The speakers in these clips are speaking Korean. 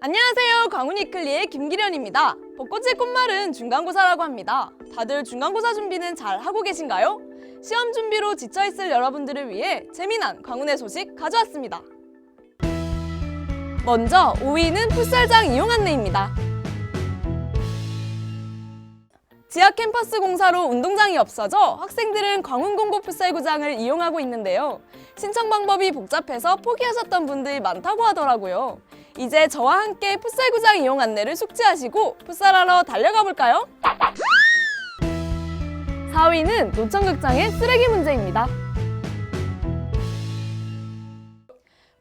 안녕하세요. 광운이클리의 김기련입니다. 벚꽃의 꽃말은 중간고사라고 합니다. 다들 중간고사 준비는 잘 하고 계신가요? 시험 준비로 지쳐있을 여러분들을 위해 재미난 광운의 소식 가져왔습니다. 먼저 5위는 풋살장 이용 안내입니다. 지하 캠퍼스 공사로 운동장이 없어져 학생들은 광운공고 풋살구장을 이용하고 있는데요. 신청 방법이 복잡해서 포기하셨던 분들이 많다고 하더라고요. 이제 저와 함께 풋살구장 이용 안내를 숙지하시고 풋살하러 달려가 볼까요? 4위는 노천극장의 쓰레기 문제입니다.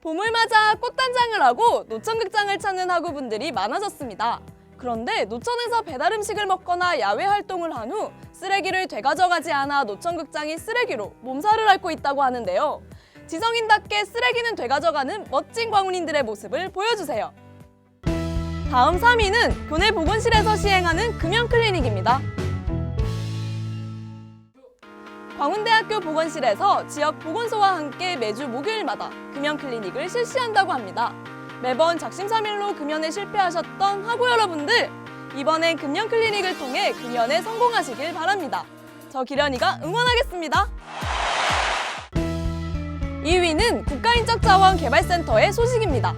봄을 맞아 꽃단장을 하고 노천극장을 찾는 학우분들이 많아졌습니다. 그런데 노천에서 배달 음식을 먹거나 야외 활동을 한 후 쓰레기를 되가져가지 않아 노천극장이 쓰레기로 몸살을 앓고 있다고 하는데요. 지성인답게 쓰레기는 되가져가는 멋진 광운인들의 모습을 보여주세요. 다음 3위는 교내 보건실에서 시행하는 금연 클리닉입니다. 광운대학교 보건실에서 지역 보건소와 함께 매주 목요일마다 금연 클리닉을 실시한다고 합니다. 매번 작심삼일로 금연에 실패하셨던 학우 여러분들 이번엔 금연 클리닉을 통해 금연에 성공하시길 바랍니다. 저 기련이가 응원하겠습니다. 2위는 국가인적자원개발센터의 소식입니다.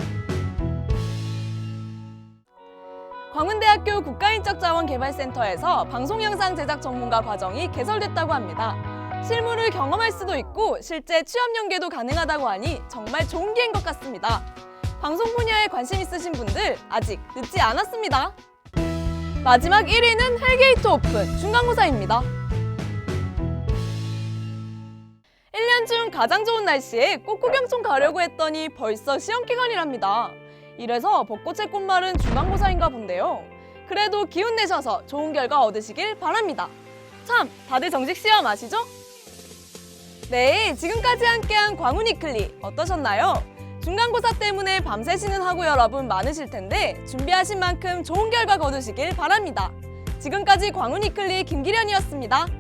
광운대학교 국가인적자원개발센터에서 방송영상 제작 전문가 과정이 개설됐다고 합니다. 실무를 경험할 수도 있고 실제 취업 연계도 가능하다고 하니 정말 좋은 기회인 것 같습니다. 방송 분야에 관심 있으신 분들 아직 늦지 않았습니다. 마지막 1위는 헬게이트 오픈 중간고사입니다. 1년 중 가장 좋은 날씨에 꽃 구경 좀 가려고 했더니 벌써 시험 기간이랍니다. 이래서 벚꽃의 꽃말은 중간고사인가 본데요. 그래도 기운 내셔서 좋은 결과 얻으시길 바랍니다. 참, 다들 정식 시험 아시죠? 네, 지금까지 함께한 광운이 클리 어떠셨나요? 중간고사 때문에 밤새시는 학우 여러분 많으실 텐데 준비하신 만큼 좋은 결과 거두시길 바랍니다. 지금까지 광운이 클리 김기련이었습니다.